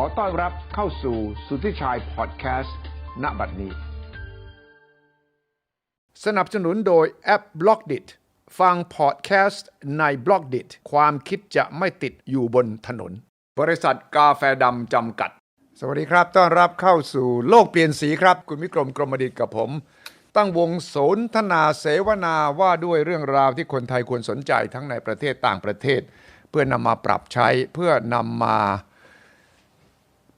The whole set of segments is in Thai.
อต้อนรับเข้าสู่สุทธิชัยพอดแคสต์ณบัดนี้ สนับสนุนโดยแอป b l o c k d i t ฟังพอดแคสต์ใน b l o c k d i t ความคิดจะไม่ติดอยู่บนถนน บริษัทกาแฟดำจำกัด สวัสดีครับ ต้อนรับเข้าสู่โลกเปลี่ยนสีครับ คุณวิกรมกรมดิตกับผม ตั้งวงสนทนาเสวนาว่าด้วยเรื่องราวที่คนไทยควรสนใจทั้งในประเทศต่างประเทศ เพื่อนำมาปรับใช้เพื่อนำมา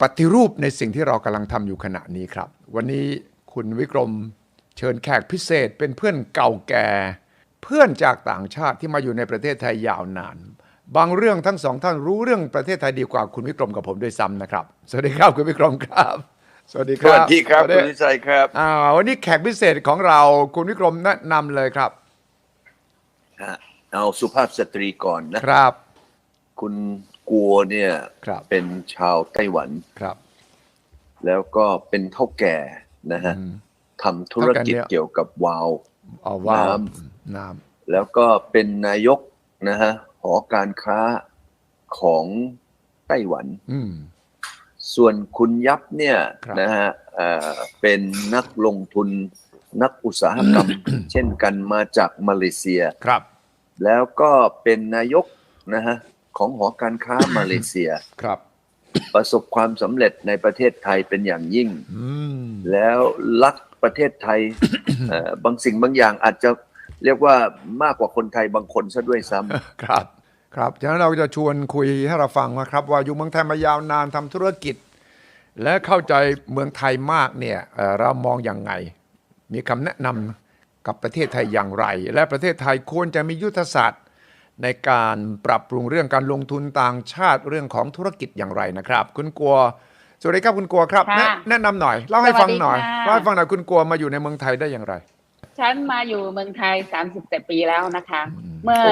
ปฏิรูปในสิ่งที่เรากำลังทำอยู่ขณะนี้ครับ วันนี้คุณวิกรมเชิญแขกพิเศษเป็นเพื่อนเก่าแก่ เพื่อนจากต่างชาติที่มาอยู่ในประเทศไทยยาวนาน บางเรื่องทั้งสองท่านรู้เรื่องประเทศไทยดีกว่าคุณวิกรมกับผมด้วยซ้ำนะครับ สวัสดีครับคุณวิกรมครับ สวัสดีคสรับวัสดีครับสวัสคุณวิชัยครับอ่าวันนี้แขกพิเศษของเราคุณวิกรมแนะนำเลยครับฮะเอาสุภาพสตรีก่อนนะครับ คุณ กัวเนี่ยครับเป็นชาวไต้หวันครับ แล้วก็เป็นเท่าแก่นะฮะทำธุรกิจเท่าแก่เนี่ยเกี่ยวกับวาวเอาว่าน้น้แล้วก็เป็นนายกนะฮะหอการค้าของไต้หวันำอืมส่วนคุณยับเนี่ยครับนะฮะเอ่อเป็นนักลงทุนนักอุตสาหกรรม เช่นกันมาจากมาเลเซียครับ แล้วก็เป็นนายกนะฮะ ของหอการค้ามาเลเซียครับ ประสบความสำเร็จในประเทศไทยเป็นอย่างยิ่งอืมแล้วรักประเทศไทยเอ่อบางสิ่งบางอย่างอาจจะเรียกว่ามากกว่าคนไทยบางคนซะด้วยซ้ำครับ ครับฉะนั้นเราจะชวนคุยให้เราฟังนะครับ ว่าอยู่เมืองไทยมายาวนานทำธุรกิจ และเข้าใจเมืองไทยมากเนี่ยเอ่อเรามองอย่างไง มีคำแนะนำกับประเทศไทยอย่างไร และประเทศไทยควรจะมียุทธศาสตร์ ในการปรับปรุงเรื่องการลงทุนต่างชาติเรื่องของธุรกิจอย่างไรนะครับ คุณกลัวสวัสดีครับคุณกลัวครับ ค่ะแนะแนะนำหน่อยเล่าให้ฟังหน่อยสวัสดีค่ะ เล่าให้ฟังหน่อยคุณกลัวมาอยู่ในเมืองไทยได้อย่างไร ฉันมาอยู่เมืองไทย 30ปีแล้วนะคะเมื่อ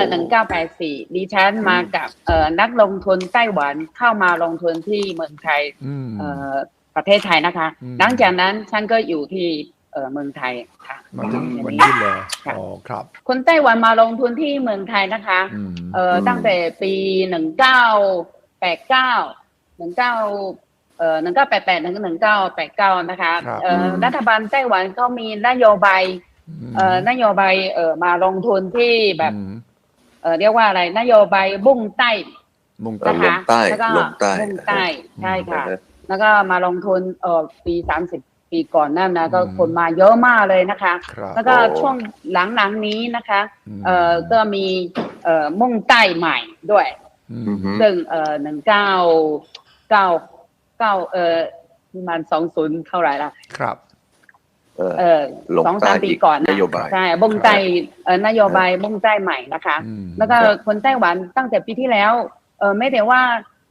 1984 ดิฉันมากับเอ่อนักลงทุนไต้หวันเข้ามาลงทุนที่เมืองไทยอืม เอ่อประเทศไทยนะคะ อืม หลังจากนั้นฉันก็อยู่ที่เอ่อเมืองไทยค่ะมาถึงอย่างวันนี้นี้เลยค่ะอ๋อครับ คนไต้หวันมาลงทุนที่เมืองไทยนะคะอืมเอ่ออืมตั้งแต่ปี1989 19เอ่อ1988ถึง1989นะคะครับเอ่อรัฐบาลไต้หวันก็มีนโยบายเอ่อนโยบายเอ่อมาลงทุนที่แบบอืมเอ่อเรียกว่าอะไรนโยบายบุ้งใต้มุ่งเอ่อตานะคะลงใต้แล้วก็ลงใต้บุ้งใต้ใช่ค่ะเออแล้วก็มาลงทุนเอ่อปีสามสิบ ปีก่อนหนั่นนะก็อืมคนมาเยอะมากเลยนะคะครับแล้วก็โอ้ช่วงหลังๆนี้นะคะมเอ่อก็มีเอ่อมุ่งใต้ใหม่ด้วยอืมอือฮึซึ่งเอ่อหนึ่งเก้าเก้าเก้าเอ่อประมันสองศูนย์เท่าไหร่ละครับเออเออลงสองใต้สามปีอีกก่อนนะนโยบายใช่บุ้งใต้เอ่อนโยบายบุ้งใต้ใหม่นะคะอืมแล้วก็คนไต้หวันตั้งแต่ปีที่แล้ว เออไม่แต่ว่า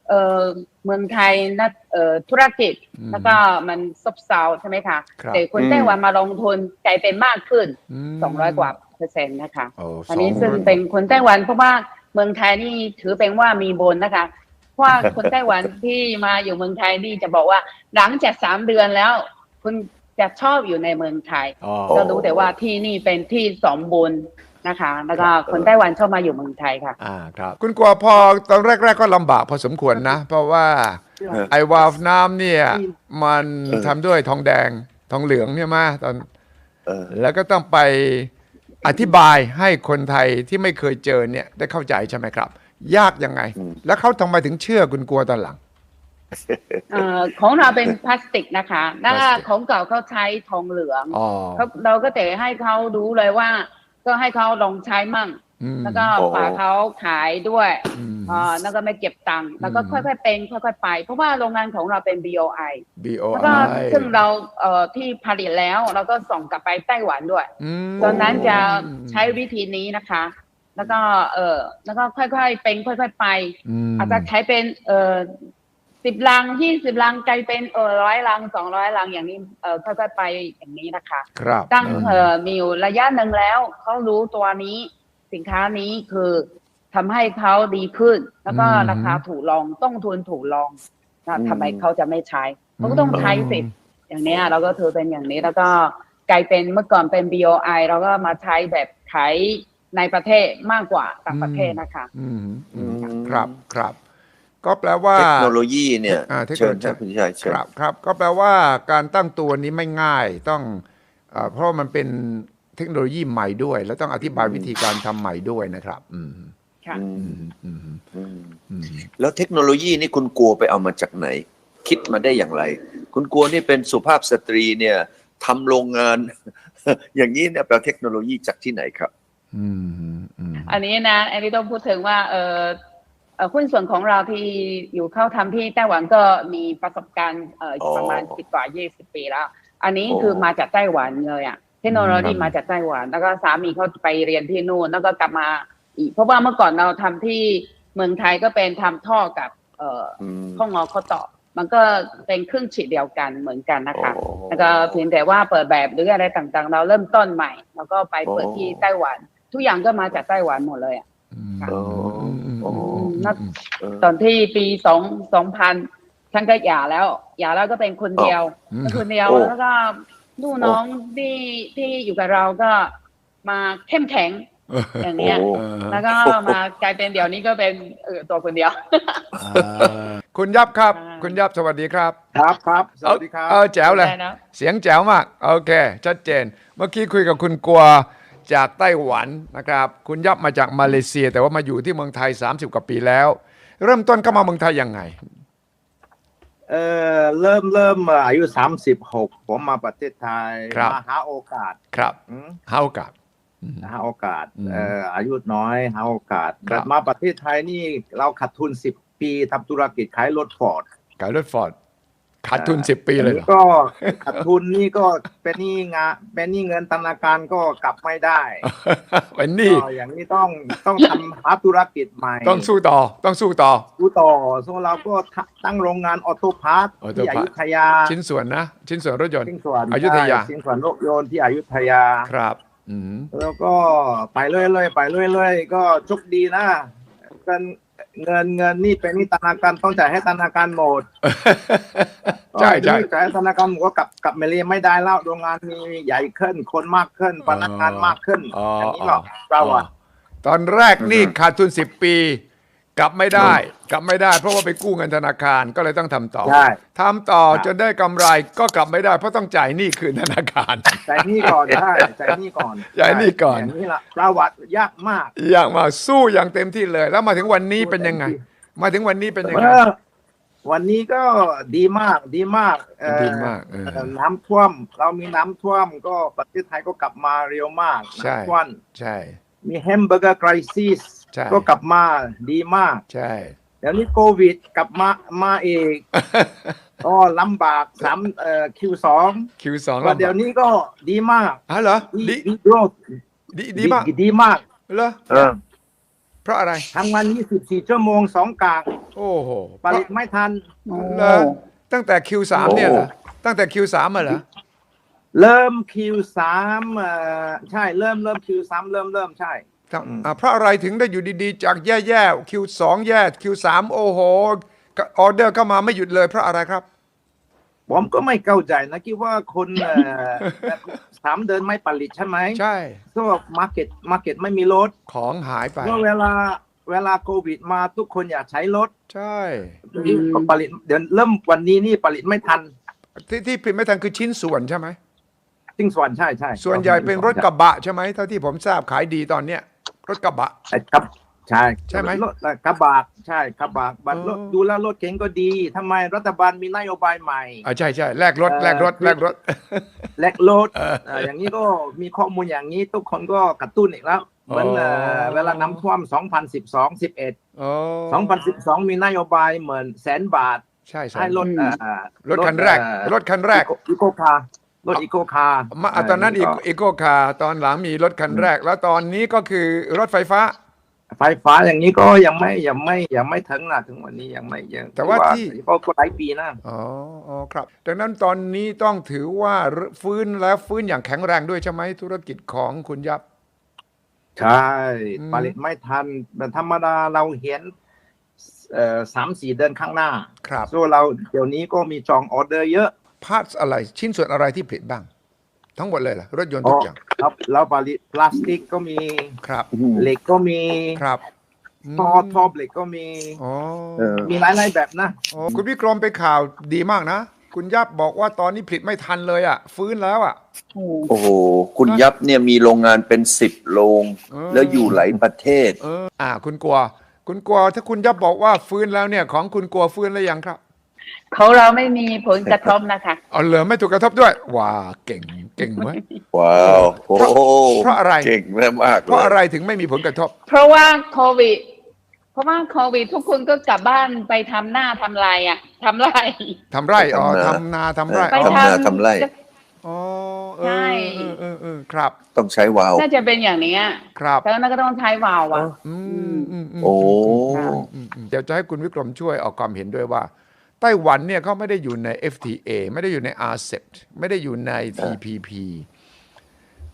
เออเมืองไทยนะเออธุรกิจอืมแล้วก็มันซบเซาใช่ไหมคะครับแต่คนไต้หวันมาลงทุนใจเป็นมากขึ้นมสองร้อยกว่าเปอร์เซ็นต์นะคะโอ้อันนี้สซึ่งร้อยเป็นคนไต้หวันเพราะว่าเมืองไทยนี่ถือเป็นว่ามีบนนะคะเพราะว่าคนไต้หวันที่มาอยู่เมืองไทยนี่จะบอกว่าหลังจากสามเดือนแล้ว คุณจะชอบอยู่ในเมืองไทยอ๋อก็รู้แต่ว่าที่นี่เป็นที่สมบูรณ์ นะคะ แล้วก็คนไต้หวันชอบมาอยู่เมืองไทยค่ะอ่าครับคุณกลัวพอตอนแรก ๆ ก็ลำบากพอสมควรนะ เพราะว่าเออไอ้วาล์วน้ำเนี่ย มันเออทำด้วยทองแดงทองเหลืองเนี่ยมาตอนเออแล้วก็ต้องไปอธิบายให้คนไทยที่ไม่เคยเจอเนี่ยได้เข้าใจใช่ไหมครับ ยากยังไงอืมแล้วเขาทำไมถึงเชื่อคุณกลัวตอนหลังเอ่อของเราเป็นพลาสติกนะคะแล้วพลาสติกของเก่าเขาใช้ทองเหลืองอ๋อเขาเราก็แต่ให้เขาดูเลยว่า ก็ให้เขาลองใช้มั่งอืมแล้วก็โอ้ฝากเขาขายด้วยอืมอ่าแล้วก็ไม่เก็บตังค์แล้วก็อืมค่อยๆเป็นค่อยๆไป เพราะว่าโรงงานของเราเป็น BOI แล้วก็ BOI ซึ่งเราเอ่อที่ผลิตแล้วเราก็ส่งกลับไปไต้หวันด้วยอืมตอนนั้นจะใช้วิธีนี้นะคะ แล้วก็เออแล้วก็ค่อยๆเป็นค่อย ๆ ไปมอาจจะใช้เป็นเออ สิบลังยี่สิบลังกลายเป็นเออร้อยลังสองร้อยลังอย่างนี้เออค่อยๆไปอย่างนี้นะคะครับตั้งเออมีอยู่ระยะหนึ่งแล้วเขารู้ตัวนี้สินค้านี้คือทำให้เขาดีขึ้น แล้วก็ราคาถูกลงต้นทุนถูกลงนะอืมทำไมเขาจะไม่ใช้เขาก็ต้องใช้สิอย่างเนี้ยเราก็ถือเป็นอย่างนี้แล้วก็กลายเป็นเมื่อก่อนเป็น BOI เราก็มาใช้แบบขายในประเทศมากกว่าต่างประเทศนะคะอืมอืมอืมครับครับ ก็แปลว่าเทคโนโลยีเนี่ยอ่าเทคโนเชิโลญยีครับคุณชัยเชิญครับครับ ก็แปลว่าการตั้งตัวนี้ไม่ง่าย ต้องเอ่อเพราะมันเป็นเทคโนโลยีใหม่ด้วย แล้วต้องอธิบายวิธีการทำใหม่ด้วยนะครับ อืมค่ะอืมอืมอืมอืมแล้วเทคโนโลยีนี่คุณกลัวไปเอามาจากไหน คิดมาได้อย่างไร คุณกลัวนี่เป็นสุภาพสตรีเนี่ยทำโรงงาน อย่างนี้เนี่ยแปลเทคโนโลยีจากที่ไหนครับ อืมอืมอันนี้นะอันนี้ต้องพูดถึงว่าเออเอ่อ หุ้นส่วนของเราที่อยู่เข้าทำที่ไต้หวันก็มีประสบการณ์เอ่ออ๋อประมาณสิบกว่ายี่สิบปีแล้ว อันนี้โอ้คือมาจากไต้หวันเลยอะเทคโนโลยีครับมาจากไต้หวัน แล้วก็สามีเขาไปเรียนที่นู่นแล้วก็กลับมาอีกเพราะว่าเมื่อก่อนเราทำที่เมืองไทยก็เป็นทำท่อกับ เอ่ออืมข้องอข้อต่อมันก็เป็นเครื่องฉีดเดียวกันเหมือนกันนะคะโอ้แล้วก็เพียงแต่ว่าเปิดแบบหรืออะไรต่างๆ เราเริ่มต้นใหม่ แล้วก็ไปเปิดโอ้ที่ไต้หวัน ทุกอย่างก็มาจากไต้หวันหมดเลยอะโอ้โอ้ นัดเออตอนที่ปีสองสองพันฉันก็หย่าแล้วหย่าแล้วก็เป็นคนเดียวอืมเป็นคนเดียวโอ้แล้วก็ลูกน้องที่ที่อยู่กับเราก็มาเข้มแข็งอย่างเงี้ยโอ้แล้วก็มากลายเป็นเดี๋ยวนี้ก็เป็นเออตัวคนเดียวคุณยับครับอ่าคุณยับสวัสดีครับ ครับครับสวัสดีครับเออแจ๋วเลยได้นะเสียงแจ๋วมาก โอเค ชัดเจน เมื่อกี้คุยกับคุณกัว จากไต้หวันนะครับคุณยับมาจากมาเลเซีย แต่ว่ามาอยู่ที่เมืองไทย 30 กว่าปีแล้ว เริ่มต้นเข้ามาเมืองไทยยังไงเออเริ่มเริ่มเอ่ออายุสามสิบหกผมมาประเทศไทยครับมาหาโอกาสครับอืมเฮากับอืมหาโอกาสอืมเอ่ออายุน้อยหาโอกาสครับมาประเทศไทยนี่เราขาดทุนสิบปีทำธุรกิจขายรถฟอร์ดขายรถฟอร์ด ขาดทุน10ปีเลยเหรอก็ขาดทุนนี่ก็เป็นหนี้งาเป็นหนี้เงินธนาคารก็กลับไม่ได้เป็นหนี้ก็อย่างนี้ต้องต้องทำหาธุรกิจใหม่ ต้องสู้ต่อต้องสู้ต่อสู้ต่อส่วนเราก็ตั้งโรงงานออโต้พาร์ทออโต้ที่อพาร์ทยุธยา ชิ้นส่วนนะ ชิ้นส่วนรถยนต์ชิ้นส่วนอยุธยาใช่ชิ้นส่วนรถยนต์ที่อยุธยาครับอืมแล้วก็ไปเรื่อยๆไปเรื่อยๆก็โชคดีนะเงิน เงินเงินนี่เป็นหนี่ธนาคารต้องจ่ายให้ธนาคารหมดใช่ใช่ก็จ่ายให้ธนาคารหมดก็กลับกลับมาเรียนไม่ได้แล้วโรงงานมีใหญ่ขึ้น คนมากขึ้นพนักงานมากขึ้นอ๋ออันนี้อ๋อหรอกเราอะตอนแรกนี่ขาดทุน10ปี กลับไม่ได้ กลับไม่ได้ เพราะว่าไปกู้เงินธนาคารก็เลยต้องทำต่อใช่ทำต่อครับจนได้กำไรก็กลับไม่ได้ เพราะต้องจ่ายหนี้คืนธนาคารจ่ายหนี่ก่อนใช่จ่ายหนี่ก่อนจ่ายหนี้ก่อนอย่างนี้ละประวัติยากมากอยากมาสู้อย่างเต็มที่เลย แล้วมาถึงวันนี้เป็นยังไง มาถึงวันนี้เป็นยังไงเออวันนี้ก็ดีมากดีมากเอ่อดีมากเออเอ่อน้ำท่วม เรามีน้ำท่วมก็ประเทศไทยก็กลับมาเร็วมากใช่น้ำท่วมใช่ มีแฮมเบอร์เกอร์คริซิสใช่ ก็กลับมาดีมาก ใช่เดี๋ยวนี้โควิดกลับมามาเองก็ลำบากสามเอ่อคิวสองคิวสองก็เดี๋ยวนี้ก็ดีมากอ๋อเหรอดีดีดีโรดดีดีมากดีมากเหรอเออเพราะอะไรทำงาน24ชั่วโมงสองกากโอ้โหผลิตไม่ทันเหรอตั้งแต่คิวสามเนี่ยเหรอตั้งแต่คิวสามมาเหรอเริ่มคิวสามเอ่อใช่เริ่มเริ่มคิวสามเริ่มเริ่มใช่ครับอืมอ่า เพราะอะไรถึงได้อยู่ดีๆ จากแย่ๆคิวสองแย่คิวสามโอ้โหก็ออเดอร์เข้ามาไม่หยุดเลยเพราะอะไรครับ ผมก็ไม่เข้าใจนะคิดว่าคนเอ่อสามเดือนไม่ผลิตใช่ไหมใช่ก็มาร์เก็ตมาร์เก็ตไม่มีรถของหายไปเพราะเวลาเวลาโควิดมาทุกคนอยากใช้รถ ใช่ก็ผลิตเดี๋ยวเริ่มวันนี้นี่ผลิตไม่ทัน ที่ที่ผิดไม่ทันคือชิ้นส่วนใช่ไหมจริงส่วนใช่ใช่ส่วนใหญ่เป็นรถกระบะใช่ไหมเท่าที่ผมทราบขายดีตอนเนี้ย รถกระบะใช่ครับใช่ใช่ไหมรถกระบะใช่กระบะบัตรรถอ๋อดูแลวรถเก๋งก็ดีทำไมรัฐบาลมีนโยบายใหม่อ่าใช่ใช่แลกรถเอ่อแลกรถแลกรถแลกรถเออเอ่ออย่างนี้ก็มีข้อมูลอย่างนี้ทุกคนก็กระตุ้นอีกแล้วเหมือนเอ่ออ๋อเวลาน้ำท่วม 2012 11โอ้2012 มีนโยบายเหมือนแสนบาท ใช่ใช่ให้รถเอ่อรถคันแรก รถคันแรกอีโคคา ร์รถอีโคคาร์มาอะตอนนั้นอีอีโกคาร์ตอนหลังมีรถคันแรก แล้วตอนนี้ก็คือรถไฟฟ้า ไฟฟ้าอย่างนี้ก็ยังไม่ยังไม่ยังไม่ถึงนะถึงวันนี้ยังไม่ยังแต่ว่าที่ก็ก็หลายปีนะอ๋ออ๋อครับ ดังนั้นตอนนี้ต้องถือว่าฟื้นแล้วฟื้นอย่างแข็งแรงด้วยใช่ไหมธุรกิจของคุณยับ ใช่อืมผลิตไม่ทันแต่ธรรมดาเราเห็นเอ่อสามสี่เดือนข้างหน้า ครับส่วนเราเดี๋ยวนี้ก็มีจองออเดอร์เยอะ พาร์ทอะไรชิ้นส่วนอะไรที่ผิดบ้าง ทั้งหมดเลยเหรอรถยนต์อ๋ทุอกอย่างเราเราผลิตพลาสติกก็มีครับเหล็กก็มีครับทอทอเหล็กก็มีอ๋อเออมีหลายๆแบบนะอ๋อคุณวิกรมไปข่าวดีมากนะ คุณยับบอกว่าตอนนี้ผลิตไม่ทันเลยอะ ฟื้นแล้วอะ โอ้โอ้โหคุณยับเนี่ยมีโรงงานเป็นสิบโรงเออแล้วอยู่หลายประเทศเอออ่า คุณกลัว คุณกลัวถ้าคุณยับบอกว่าฟื้นแล้วเนี่ย ของคุณกลัวฟื้นแล้วยังครับ ของเราไม่มีผลกระทบนะคะเอาเหลือไม่ถูกกระทบด้วย ว้าเก่งเก่งไหมว้าวโอ้โหเพราะอะไรเก่งมากๆเพราะอะไรลยถึงไม่มีผลกระทบ เพราะว่าโควิดเพราะว่าโควิดทุกคนก็กลับบ้านไปทำหน้าทำลายอะทำไรทำไร่อ๋อไปทำทำนานาทำไร่ไปอ๋อทำนาทำไร่อ๋อเอใช่อเออเออเออครับ ต้องใช้วาล์วน่าจะเป็นอย่างเนี้ยครับแล้วนั่นก็ต้องใช้วาล์วอะอืมอืมอืมโอ้อืมอืมอืมเดี๋ยวจะให้คุณวิกรมช่วยออกความเห็นด้วยว่า ไต้หวันเนี่ยเขาไม่ได้อยู่ใน FTA ไม่ได้อยู่ใน RCEP ไม่ได้อยู่ใน TPP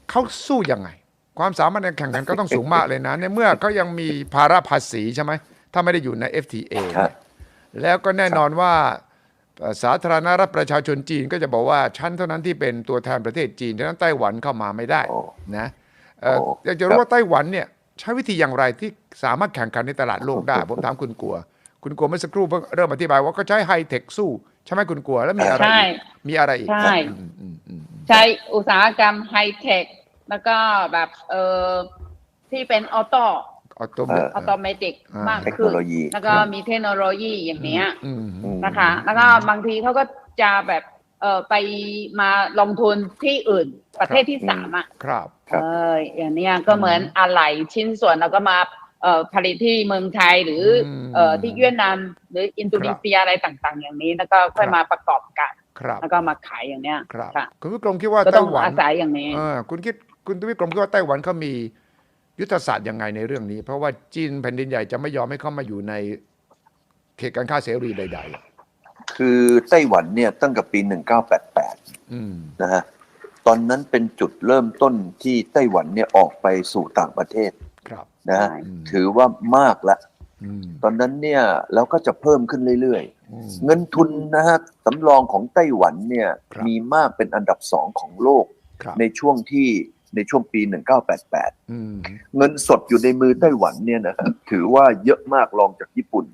เขาสู้ยังไง ความสามารถในการแข่งขันก็ต้องสูงมากเลยนะ ในเมื่อเขายังมีภาระภาษีใช่ไหมถ้าไม่ได้อยู่ใน FTA ครับแล้วก็แน่นอนว่าเอ่อสาธารณรัฐประชาชนจีนก็จะบอกว่าฉันเท่านั้นที่เป็นตัวแทนประเทศจีนฉะนั้นไต้หวันเข้ามาไม่ได้โอ้นะเอ่อโอ้อยากจะรู้ว่าไต้หวันเนี่ยใช้วิธีอย่างไรที่สามารถแข่งขันในตลาดโลกได้ ผมถามคุณกลัว คุณกลัวเมื่อสักครู่เพิ่งเริ่มอธิบายว่าก็ใช้ไฮเทคสู้ ใช่ไหมคุณกลัวแล้วมีอะไรใช่อีกมีอะไรอีก ใช่อืมอืมอืมใช้อุตสาหกรรมไฮเทคแล้วก็แบบเออที่เป็นออโต้ออโตเออออโตเมติกอ่ามมากเทคโนขึ้นโลยีแล้วก็มีเทคโนโลยีอย่างเนี้ยอืมอืมนะคะ แล้วก็บางทีเขาก็จะแบบเออไปมาลงทุนที่อื่นประเทศที่สามอะครับครับเอออย่างเนี้ยก็เหมือนอะไหล่ชิ้นส่วนเราก็มาเอ่อ ผลิตที่เมืองไทยหรืออมเอ่อที่เวียดนามหรืออินโดนีเซียอะไรต่างๆ อย่างนี้แล้วก็ค่อยครับมาประกอบกันครับแล้วก็มาขายอย่างเนี้ยครับค่ะคุณวิกรมคิดว่าก็ไต้ต้องหวันอาศัยอย่างนี้เออคุณคิดคุณวิกรมคิดว่าไต้หวันเขามียุทธศาสตร์ยังไงในเรื่องนี้ เพราะว่าจีนแผ่นดินใหญ่จะไม่ยอมให้เขามาอยู่ในเขตการค้าเสรีใดคือไต้หวันเนี่ยตั้งแต่ปี 1988ๆอืมนะฮะตอนนั้นเป็นจุดเริ่มต้นที่ไต้หวันเนี่ยออกไปสู่ต่างประเทศครับ นะฮะใช่ถือว่ามากละอืมตอนนั้นเนี่ยแล้วก็จะเพิ่มขึ้นเรื่อยอืมๆเงินทุนนะฮะสำรองของไต้หวันเนี่ยครับมีมากเป็นอันดับสองของโลกครับในช่วงที่ในช่วงปี 1988อืมเงินสดอยู่ในมือไต้หวันเนี่ยนะครับถือว่าเยอะมากรองจากญี่ปุ่น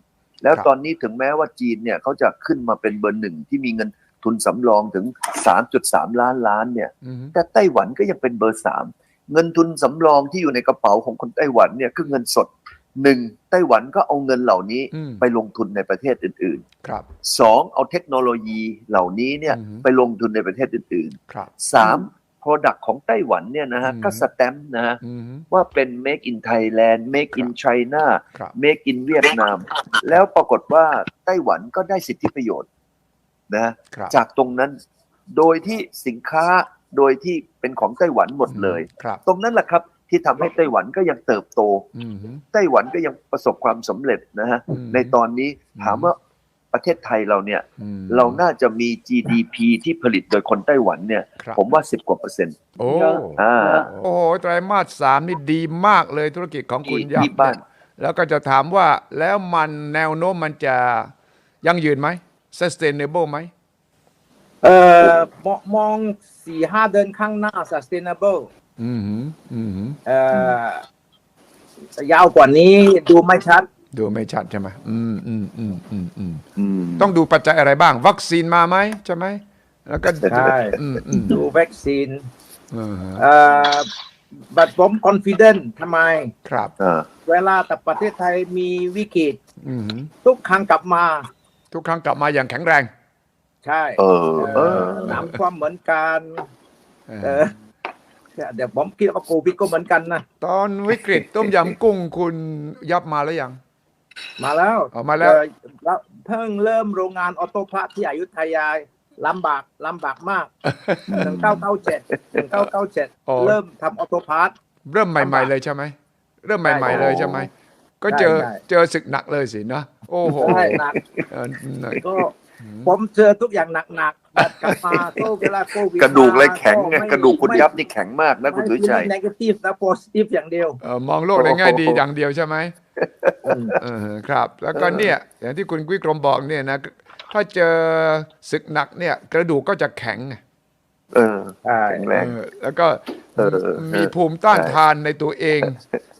แล้วครับตอนนี้ถึงแม้ว่าจีนเนี่ยเขาจะขึ้นมาเป็นเบอร์หนึ่งที่มีเงินทุนสำรองถึง 3.3 ล้านล้านเนี่ยอืมแต่ไต้หวันก็ยังเป็นเบอร์สาม เงินทุนสำรองที่อยู่ในกระเป๋าของคนไต้หวันเนี่ยคือเงินสดหนึ่งไต้หวันก็เอาเงินเหล่านี้อืมไปลงทุนในประเทศอื่นครับๆสองเอาเทคโนโลยีเหล่านี้เนี่ยอืมไปลงทุนในประเทศอื่นครับๆสาม Product ของไต้หวันเนี่ยนะฮะอืมก็สแตมป์นะฮะอืมว่าเป็น Make in Thailand Make in China ครับ Make in เวียดนาม แล้วปรากฏว่าไต้หวันก็ได้สิทธิประโยชน์นะฮะครับจากตรงนั้นโดยที่สินค้า โดยที่เป็นของไต้หวันหมดเลยครับตรงนั้นแหละครับที่ทำให้ไต้หวันก็ยังเติบโตอืมไต้หวันก็ยังประสบความสำเร็จนะฮะอืมในตอนนี้อืมถามว่าประเทศไทยเราเนี่ยอืมเราน่าจะมี GDP ที่ผลิตโดยคนไต้หวันเนี่ยครับผมว่า 10 กว่าเปอร์เซ็นต์ โอ้เยอะอ่าโอ้โหไตรมาสสามนี่ดีมากเลยธุรกิจของคุณดียับดีบ้านเนี่ยแล้วก็จะถามว่าแล้วมันแนวโน้มมันจะยั่งยืนไหม sustainable ไหม เอ่อมองมองสี่ห้าเดือนข้างหน้า sustainable อืมหืมอืมหืมเอ่อยาวกว่านี้ดูไม่ชัด ดูไม่ชัดใช่ไหมอืมอืมอืมอืมอืมอืมต้องดูปัจจัยอะไรบ้าง วัคซีนมาไหมใช่ไหมแล้วก็ใช่อืมอืมดูวัคซีนอ่าฮะเอ่อบัตรผม confident ทำไมครับอ่าเวลาแต่ประเทศไทยมีวิกฤตอืมหืมทุกครั้งกลับมา ทุกครั้งกลับมาอย่างแข็งแรง ใช่เออเอ่เอออน้ำความเหมือนกันเออเออเดี๋ยวผมคิดว่าโควิดก็เหมือนกันนะตอนวิกฤตต้มยำกุ้งคุณยับมาแล้วยัง มาแล้วเอามาแล้วเอ่อแล้วเพิ่งเริ่มโรงงานออโต้พาร์ทที่อยุธยาลำบากลำบากมากหนึ่งเก้าเก้าเจ็ดหนึ่งเก้าเก้าเจ็ดอ๋อเริ่มทำออโต้พาร์ทเริ่มใหม่ ๆ เลยใช่ไหมเริ่มใหม่ ๆ เลยใช่ไหมก็เจอใช่เจอศึกหนักเลยสินะโอ้โหใช่หนักเออหนักก็ ผมเจอทุกอย่างหนักๆแบบกลับมาก็เวลาโควิดกระดูกเลยแข็งไงไม่กระดูกคุณไม่ยับนี่แข็งมากนะคุณสุวิชัยไม่ negative นะ positive อย่างเดียวเอ่อมองโลกในแง่ดีอย่างเดียวใช่ไหมอืมเออครับ แล้วก็เนี่ย อย่างที่คุณกุ้ยกรมบอกเนี่ยนะถ้าเจอศึกหนักเนี่ย กระดูกก็จะแข็งไงเออใช่แข็งแรงเออแล้วก็เออมีภูมิต้านใช่ทานในตัวเอง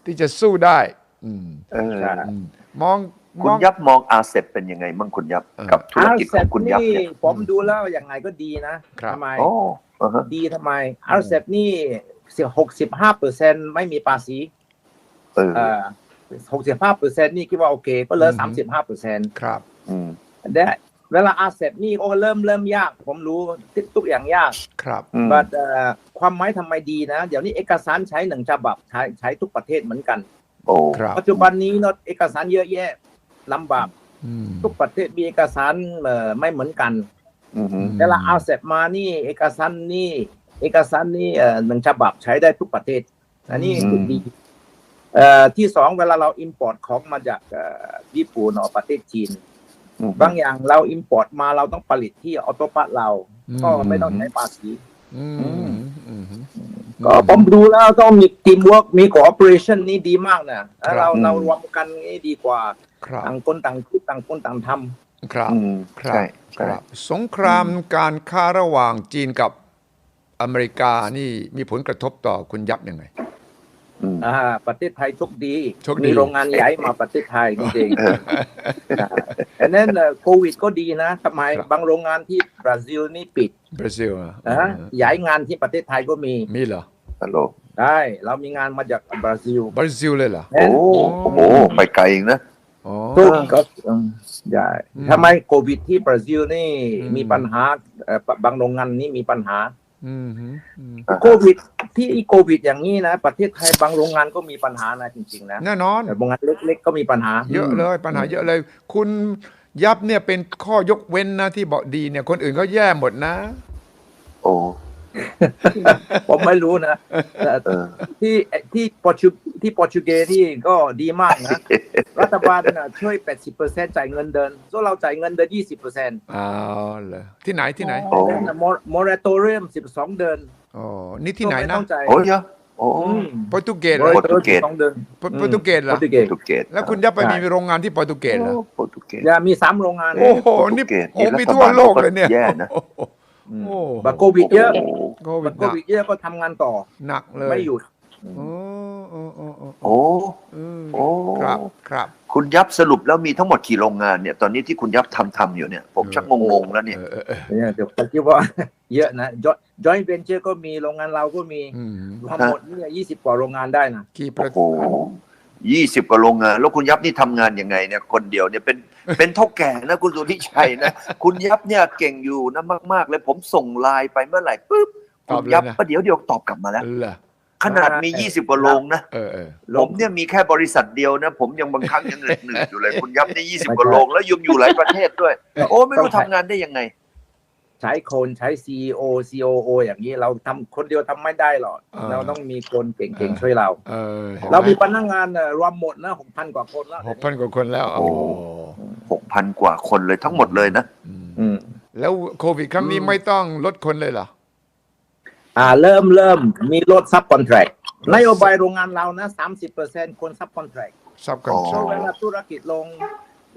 ที่จะสู้ได้ อืมเออใช่อืมมองม คุณองยับมองอาเซเป็นยังไงมั่งคุณยับเออกับธุรกิจของคุณยับนี่เนี่ยผมดูแล้วอย่างไงก็ดีนะครับทำไมโอ้อ่าฮะดีทำไมอาร์เซนี่หกสิบห้าเปอร์เซ็นไม่มีภาษีเออเอ่อหกสิบห้าเปอร์เซ็นนี่คิดว่าโอเค ก็เหลืออืสามมสิบห้าเปอร์เซ็นครับอืมได้เวลาอาเซนี่โอ้เริ่มเริ่มยาก ผมรู้ทุกอย่างยากครับอืมแต่เอ่อความหมายทำไมดีนะ เดี๋ยวนี้เอกสารใช้หนึ่งฉบับใช้ใช้ทุกประเทศเหมือนกันโอ้ครับปัจจุบันนี้เนาะเอกสารเยอะแยะ ลำบากอืมทุกประเทศมีเอกสารเอ่อไม่เหมือนกันอืมเวลาเอาเสร็จมานี่เอกสารนี่เอกสารนี่เอ่อหนึ่งฉบับใช้ได้ทุกประเทศ อันนี้อืมดีเอ่อที่สองเวลาเราอิ p พอร์ตของมาจากเอ่อญี่ปุ่นหรือประเทศจีนอืมบางอย่างเราอิ p พอร์ตมาเราต้องผลิตที่ออโตปัตเรา ก็ไม่ต้องใช้ภาษีอืมอืมก็ผมดูแล้วต้องมีทีมเวิร์กมี cooperation นี่ดีมากนะแล้วเราครับเรารวมกันนี่ดีกว่าครับ ต่างคนต่างคิดต่างคนต่างทำครับอืมครับใช่คใช่รับสงครามการค้าระหว่างจีนกับอเมริกานี่มีผลกระทบต่อคุณยับยังไงอืมอ่าประเทศไทยโชคดีโชคดี มีโรงงานใหญ่มาประเทศไทยจริงเออๆอันนั้นเอ่อโควิดก็ดีนะทำไมครับบางโรงงานที่บราซิลนี่ปิด บราซิลอะนะย้ายงานที่ประเทศไทยก็มี มีเหรอฮัลโหลได้ เรามีงานมาจากบราซิล บราซิลเลยเหรอ โอ้โอ้โหไปไกลเองนะอ๋อ ทุกก็อืมใช่อืมทำไมโควิดที่บราซิลนี่อืมมีปัญหาเอ่อบางโรงงานนี่มีปัญหาอืมฮึอืมอ่าฮะโควิดที่โควิดอย่างนี้นะ ประเทศไทยบางโรงงานก็มีปัญหานะจริงๆนะแน่นอนแต่โรงงานเล็กๆก็มีปัญหา เยอะเลยปัญหาเยอะเลย คุณยับเนี่ยเป็นข้อยกเว้นนะที่บอกดีเนี่ย คนอื่นเขาแย่หมดนะ โอ้ ผมไม่รู้นะแต่เออที่ที่โปรตุที่โปรตุเกสที่ก็ดีมากนะ รัฐบาลน่ะช่วย 80%จ่ายเงินเดือนส่วนเราจ่ายเงินเดือน 20%อ้าวเหรอที่ไหนที่ไหนโอ้มอร์ t ตเรียม 12 เดือนอ๋อนี่ที่ไหนก็ม่นะต้องจ่ายโอ้ยเยอะโอ้อืมโปรตุเกสเหมรออร์โปรตุเกส12เดือนโปรโปรตุเกสเหรโปอรตุเกโปสรตุเกสแล้วคุณยับไปใช่มีโรงงานที่โปรตุเกสเหรอโปรตุเกสจะมี3โรงงานโอ้โหโปรตุนี่เกสโอ้นี่มีรัฐทั่วบาลโลกเลยเนี่ยแย่นะโอ้โหอืมโอ้ บัตรโควิดเยอะโควิบัดตรหโคนักวิดเยอะก็ทำงานต่อ หนักเลยไม่หยุดโอ้โอ้โอ้โอ้โอ้เออโอ้ครับครับ คุณยับสรุปแล้วมีทั้งหมดกี่โรงงานเนี่ย ตอนนี้ที่คุณยับทำทำอยู่เนี่ย ผมชักงงๆแล้วเนี่ยออออเออเนี่ยเดี๋ยวผมคิดว่าเยอะนะ joint venture ก็มีโรงงานเราก็มีอืมทั้งหมดเนี่ย20กว่าโรงงานได้นะกี่ปโอ้ระโหยี่สิบกว่าโรงงาน แล้วคุณยับนี่ทำงานยังไงเนี่ย คนเดียวเนี่ยเป็น เป็นเท่าแก่นะคุณสุทธิชัยนะ คุณยับเนี่ยเก่งอยู่นะมาก ๆ เลยผมส่งไลน์ไปเมื่อไหร่ปุ๊บตคุอบณเลยยับนะประเดี๋ยวเดียวตอบกลับมาแล้วเหรอขนาดมียี่สิบกว่าโรงนะเออเออผมเนี่ยมีแค่บริษัทเดียวนะ ผมยังบางครั้งยังเหนื่อยหนืดอยู่เลย คุณยับนี่ยี่สิบกว่าโรงแล้วยังอยู่หลายประเทศด้วย โอ้ไม่รู้ทำงานได้ยังไง ใช้คนใช้ CEO COO อย่างนี้เราทำคนเดียวทำไม่ได้หรอกอ่าเราต้องมีคนเก่งๆช่วยเราเออห็นไหเรามีพนักงานเอ่อรวมหมดนะ6,000กว่าคนแล้วหกพันกว่าคนแล้วโอ้โอ้หกพันกว่าคนเลยทั้งหมดเลยนะอืมอืมแล้วโควิดครั้งนี้อืมไม่ต้องลดคนเลยเหรอ อ่า เริ่มเริ่มมีลดซับคอนแทรคนโยบายโรงงานเรานะ30%คนซับคอนแทรคซับกันอ๋อเพราะเวลาธุรกิจลง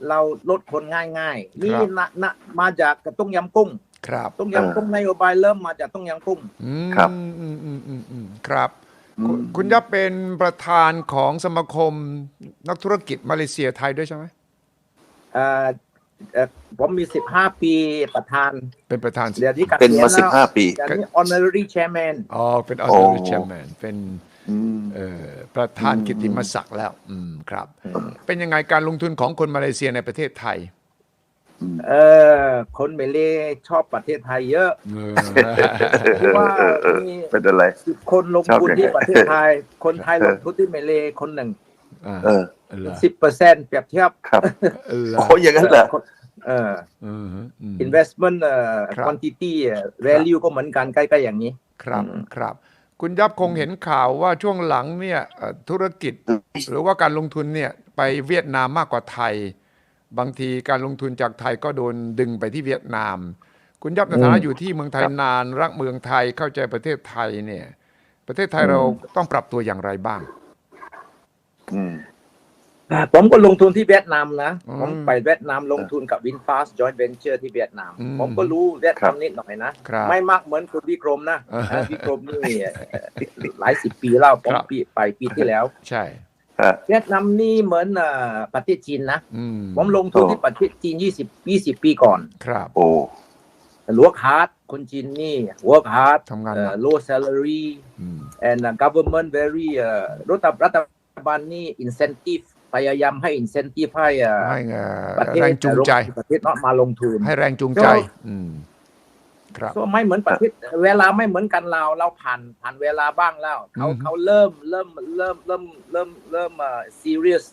เราลดคนง่ายๆ นี่ครับนะนะมาจากต้มยำกุ้ง ครับต้มยำกุ้งนโยบายเริ่มมาจากต้มยำกุ้งอืมครับอืมอืมอืมอืมครับอืมคุณคุณยับเป็นประธานของสมาคมนักธุรกิจมาเลเซียไทยด้วยใช่ไหมเอ่อเอ่อผมมี15ปีประธาน เป็นประธานสิเดี๋ยวนี้กเป็นษียณมาสิบแล้วห้าปีเดี๋ยวนี้ honorary chairman อ๋อเป็นออโอ้เดอร์แชมแมนเป็นอืมเอ่อประธานอืมกิตติมศักดิ์แล้ว อืมครับ เป็นยังไงการลงทุนของคนมาเลเซียในประเทศไทย เออ คนเมเลชอบประเทศไทยเยอะเออเพราะว่าเออเออมีเป็นอะไรสิบคนลงทุนชอบยังไงที่ประเทศไทย คนไทยลงทุนที่เมเลคนหนึ่งอ่าเออเหรอสิบเปอร์เซ็นต์เปรียบเทียบครับเออโอ้อย่างนั้นเหรอเออเอออืม investment เอ่อครับ quantity เอ่อ value ก็เหมือนกันใกล้ๆอย่างนี้ ครับอืมครับ คุณยับคงเห็นข่าวว่าช่วงหลังเนี่ยเอ่อธุรกิจหรือว่าการลงทุนเนี่ย ไปเวียดนามมากกว่าไทย บางทีการลงทุนจากไทยก็โดนดึงไปที่เวียดนาม คุณยับในฐานะอยู่ที่เมืองไทยนานรักเมืองไทยเข้าใจประเทศไทยเนี่ย ประเทศไทยเราต้องปรับตัวอย่างไรบ้างอืมผมก็ลงทุนที่เวียดนามนะอืมผมไปเวียดนามลงทุนกับ Winfast Joint Venture ที่เวียดนามอืมผมก็รู้เวียดครันามบนิดหน่อยนะครับไม่มากเหมือนคุณวิกรมนะอ่าอ่าวิกรมนี่เอ่อหลายสิบปีแล้วผมครับปีไปปีที่แล้ว ใช่ เอฮะเวียดนามนี่เหมือนเอ่อประเทศจีนนะอืมผมลงทุนโอ้ที่ประเทศจีน20 20ปีก่อน ครับ โอ้ work hard คนจีนนี่ work hard ทำงานเอ่หนัอก low salary อืม and uh, government very เอ่อรัฐรัฐบาลนี่ incentive พยายามให้ incentive ให้เอ่อให้เอ่อประเทศแรงจูงใจประเทศเนาะมาลงทุนให้แรงจูงใจ ก็อืมครับก็ไม่เหมือนประเทศเวลาไม่เหมือนกันเราเราผ่านผ่านเวลาบ้างแล้วเขาอืมเขาเริ่มเริ่มเริ่มเริ่มเริ่มเริ่มเอ่อ serious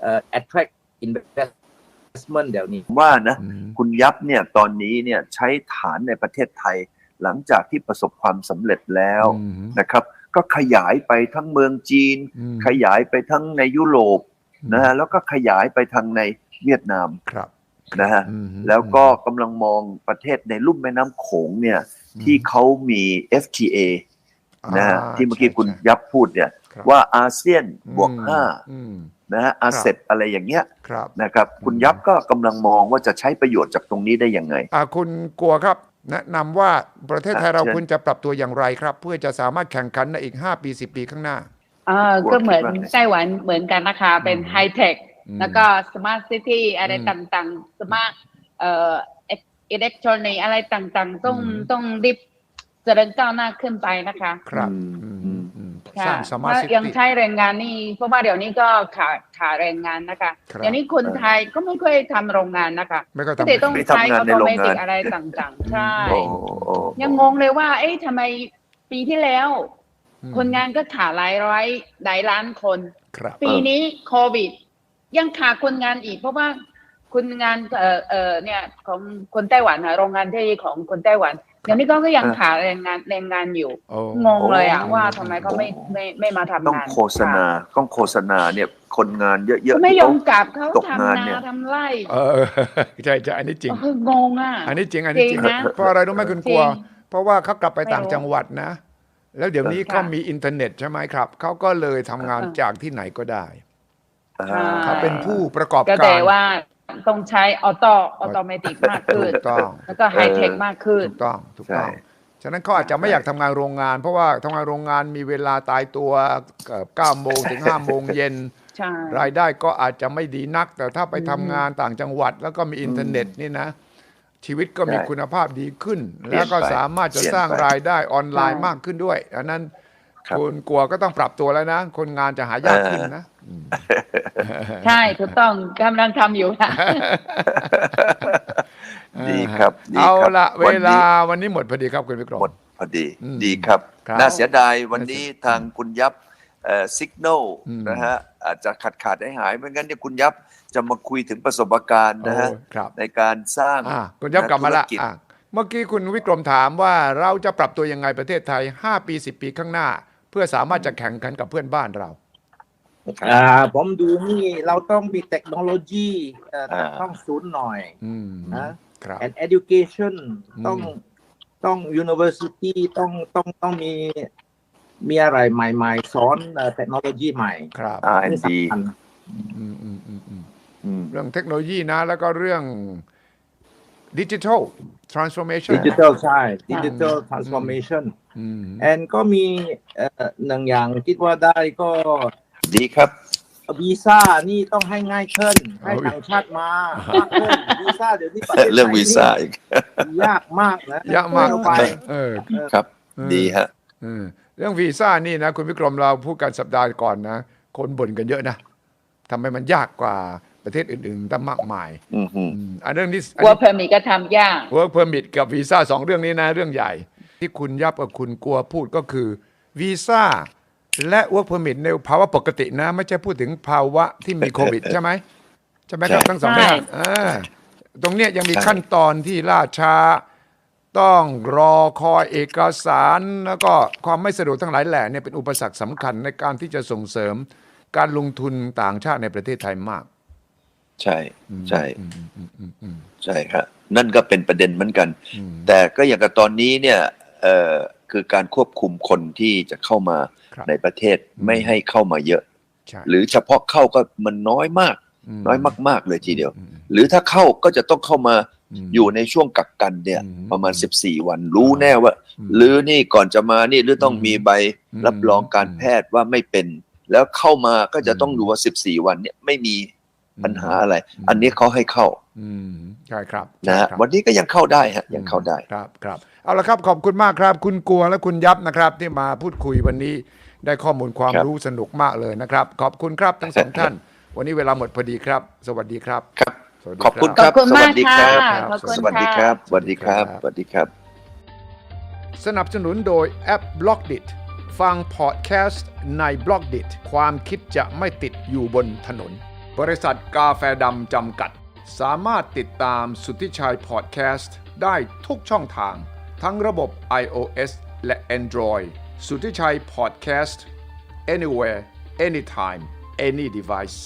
เอ่อ attract investment เดี๋ยวนี้ว่านะอืมคุณยับเนี่ยตอนนี้เนี่ยใช้ฐานในประเทศไทย หลังจากที่ประสบความสำเร็จแล้วอืมนะครับ ก็ขยายไปทั้งเมืองจีนอืมขยายไปทั้งในยุโรปนะฮะแล้วก็ขยายไปทางในเวียดนามครับ นะฮะอืมแล้วก็กำลังมองประเทศในลุ่มแม่น้ำโขงเนี่ยที่เขามี FTA นะฮะอ่าที่เมื่อกี้คุณใช่ยับพูดเนี่ยครับว่าอาเซียนบวกอืมห้าอืมนะฮะอาเซบอะไรอย่างเงี้ยครับนะครับคุณอืมยับก็กำลังมองว่าจะใช้ประโยชน์จากตรงนี้ได้ยังไงอ่าคุณกลัวครับแนะนำว่าประเทศไทยอะเราเชิญควรจะปรับตัวอย่างไรครับ เพื่อจะสามารถแข่งขันในอีก 5 ปี 10 ปีข้างหน้าอ่ากลัวก็เหมือนคิดว่าไงไต้หวันเหมือนกันนะคะเป็นอืมไฮเทคอืม แล้วก็สมาร์ทซิตี้อะไรอืมต่างๆ สมาร์ทเอ่ออิเล็กทรอนิกส์อะไรต่างๆ ต้องอืมต้องรีบเจริญก้าวหน้าขึ้นไปนะคะ ครับอืมอืมอืมอืมสค่ะร้างสมาร์ทถ้าซิยังตี้ใช้แรงงานนี่เพราะว่าเดี๋ยวนี้ก็ขาดขาดแรงงานนะคะครับเดี๋ยวนี้คนไทยก็ไม่ค่อยทำโรงงานนะคะไม่ก็ก็ทำเลยต้องไม่ใช้ทำงาอนอในโตโรงเมงานติกอะไรต่างๆใช่โอ้โอ้ยังงงเลยว่า เอ๊ะทำไมปีที่แล้วอืมคนงานก็ขาดหลายร้อยหลายล้านคนครับปีนี้โควิด ยังขาดคนงานอีก เพราะว่าคนงานเอ่อเอ่อเนี่ยของคนไต้หวันอะโรงงานที่ของคนไต้หวันเดี๋ยวนี้ก็ก็ยังขาดแรงงานแรงงานอยู่ โอ้งงเลยอะโอ้ว่าทำไมเขาไม่ไม่ไม่มาทำต้องงานโฆษณาต้องโฆษณาเนี่ยคนงานเยค่ะอะๆไม่ที่ยอเขา มกลับเขาตกทำงานนาเนี่ยทำไร่เออใช่ใช่อันนี้จริง เอองงอะ อันนี้จริงอันนี้จริงจริงนะเพราะอะไรรู้ไหมคุณกลัว จริงเพราะว่าเขากลับไปไม่รู้ต่างจังหวัดนะ แล้วเดี๋ยวนี้ค่ะเขามีอินเทอร์เน็ตใช่ไหมครับ เขาก็เลยทำงานเออ จากที่ไหนก็ได้อ่าใช่ เขาเป็นผู้ประกอบก็กาแต่รว่าต้องใช้ออโตออโตเมติกมากขึ้นถูกต้องแล้วก็ไฮเทคมากขึ้นถูกต้องถูกต้องใช่ฉะนั้นเขาอาจจะไม่อยากทำงานโรงงาน เพราะว่าทำงานโรงงานมีเวลาตายตัวเก้าโมงถึงห้าโมงเย็นใช่รายได้ก็อาจจะไม่ดีนัก แต่ถ้าไปทำงานต่างจังหวัด แล้วก็มีอินเทอร์เน็ตนี่นะ ชีวิตก็มีใช่คุณภาพดีขึ้นเปลี่แล้ยนวก็ไปสามารถจะเปลี่ยนสร้างไปรายได้ออนไลน์ใช่มากขึ้นด้วยอันนั้น ครับคุณกลัวก็ต้องปรับตัวแล้วนะ คนงานจะหายากขึ้นนะมใช่ถูกต้องกำลังทำอยู่ค่ะดีครับดีเอาครับละวันเวนี้ลาวันนี้หมดพอดีครับคุณวิกรมหมดพอดีอืมดีครับครับ น่าเสียดายวันนี้ทางคุณยับเอ่อสิกโนอืมนะฮะอาจจะขาดขาดหายหายไม่งั้นเนี่ยคุณยับจะมาคุยถึงประสบการณ์นะฮะโอ้ครับในการสร้างอะคุณยับกลับมาละธุรกิจอะเมื่อกี้คุณวิกรมถามว่าเราจะปรับตัวยังไงประเทศไทย 5 ปี 10 ปีข้างหน้า เพื่อสามารถจะแข่งขันกับเพื่อนบ้านเราอ่าผมดูนี่เราต้องมีเทคโนโลยีเอ่ออ่าต้องศูนย์หน่อยอืมนะครับ and education อืมต้องต้อง university ต้องต้องต้องมีมีอะไรใหม่ๆสอนเอ่อเทคโนโลยีใหม่ ครับ R&D นี่สำคัญอืมอืมอืมอืมอืมเรื่องเทคโนโลยีนะ แล้วก็เรื่อง ดิจิทัลทรานส์ฟอร์เมชันดิจิทัลใช่ดิจิทัล transformation อืม and ก็มีเอ่อหนึ่งอย่างคิดว่าได้ก็ดีครับวีซ่านี่ต้องให้ง่ายขึ้น ให้เอาต่างชาติมามากขึ้นวีซ่าเดี๋ยวนี้ประเทศไทยเรื่องวีซ่าอีกนี่ยากมากนะยากมากเอไปเออครับเออดีฮะเออเรื่องวีซ่านี่นะ คุณวิกรมเราพูดกันสัปดาห์ก่อนนะ คนบ่นกันเยอะนะทำให้มันยากกว่า ประเทศอื่นๆตั้งมากมายอืมฮึอืมอันเรื่องนี้วัวเพอร์มิก็ทำยากเวิร์กเพอร์มิทกับวีซ่าสองเรื่องนี้นะเรื่องใหญ่ ที่คุณยับกับคุณกลัวพูดก็คือวีซ่าและเวิร์กเพอร์มิทในภาวะปกตินะ ไม่ใช่พูดถึงภาวะที่มีโควิดใช่ไหมใช่ไหมครับใช่ทั้งสองใช่เรื่องอ่าตรงเนี้ยยังมีใช่ขั้นตอนที่ล่าช้าต้องรอคอยเอกสารแล้วก็ความไม่สะดวกทั้งหลายแหล่เนี่ยเป็นอุปสรรคสำคัญในการที่จะส่งเสริมการลงทุนต่างชาติในประเทศไทยมาก ใช่ใช่อืมอืมอืมอืมอืมใช่ครับนั่นก็เป็นประเด็นเหมือนกันอืมแต่ก็อย่างกับตอนนี้เนี่ยเอ่อคือการควบคุมคนที่จะเข้ามาครับในประเทศอืมไม่ให้เข้ามาเยอะใช่หรือเฉพาะเข้าก็มันน้อยมากมน้อยมาก ๆ เลยทีเดียวอืมหรือถ้าเข้าก็จะต้องเข้ามามอยู่ในช่วงกักกันเนี่ยอืมประมาณ 14 วันรู้แน่ว่าอืมหรือนี่ก่อนจะมานี่หรือต้องมีใบอืมรับรองการแพทย์ว่าไม่เป็น แล้วเข้ามาก็จะต้องดูว่า 14 วันเนี่ยไม่มี ปัญหาอะไรอืมอันนี้เขาให้เข้าอืมใช่ครับนะฮะใช่ครับวันนี้ก็ยังเข้าได้ฮะยังเข้าได้ครับครับเอาละครับขอบคุณมากครับ คุณกลัวและคุณยับนะครับ ที่มาพูดคุยวันนี้ได้ข้อมูลความครับรู้สนุกมากเลยนะครับ ขอบคุณครับทั้งสองท่าน วันนี้เวลาหมดพอดีครับ สวัสดีครับครับสวัสดีขอบคุณคครัรับขอบคุณสมาวักสดีค่ะครับขอบคุณสวัสดีคค่ะรับ สวัสดีครับ สวัสดีครับ สนับสนุนโดยแอป b l o c k d i t ฟังพอดแคสต์ใน b l o c k d i t ความคิดจะไม่ติดอยู่บนถนน บริษัทกาแฟดำจำกัด สามารถติดตามสุทธิชัยพอดแคสต์ได้ทุกช่องทาง ทั้งระบบ iOS และ Android สุทธิชัยพอดแคสต์ anywhere anytime any device